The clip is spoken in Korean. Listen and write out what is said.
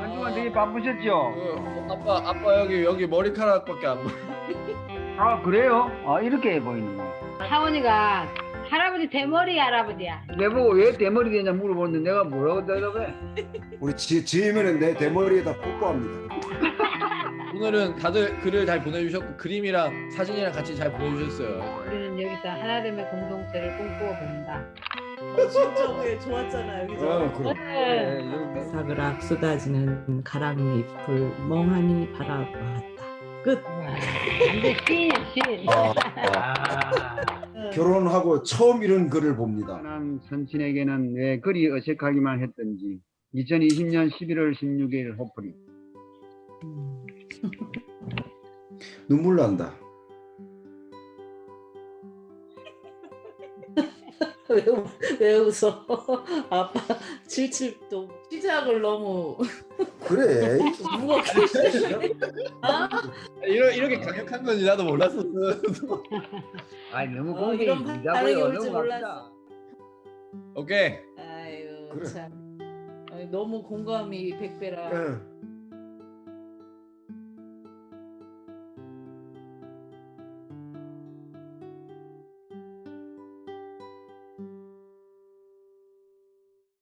한동안 되게 바쁘셨죠? 그, 아빠 아빠 여기 여기 머리카락밖에 안 보여. 아 그래요? 아 이렇게 보이는 거. 하원이가 할아버지 대머리 할아버지야. 내보고 왜 대머리 되냐 물어보는데 내가 뭐라고 대답해? 우리 지, 지으면 내 대머리에다 뽀뽀합니다. 오늘은 다들 글을 잘 보내주셨고 그림이랑 사진이랑 같이 잘 보내주셨어요. 우리는 여기서 하나됨의 공동체를 꿈꾸어 본다. 어, 진짜 그게 좋았잖아 여기서. 어, 그럼. 네. 네, 사그락 쏟아지는 가랑잎을 멍하니 바라보았다. 끝. 이제 시인이야 시인. 아, 응. 결혼하고 처음 이런 글을 봅니다. 하남 선친에게는 왜 그리 어색하기만 했던지 2020년 11월 16일 호프리 눈물 난다. 왜, 웃- 왜 웃어? 아빠 77도 시작을 너무 그래. 무겁게. 아, 이러, 이렇게 강력한 건지 나도 몰랐었어. 아니 너무 어, 공기 이런 이자고요 올지 몰랐어. 오케이. 아유 그래. 참 아니, 너무 공감이 백배라. 응.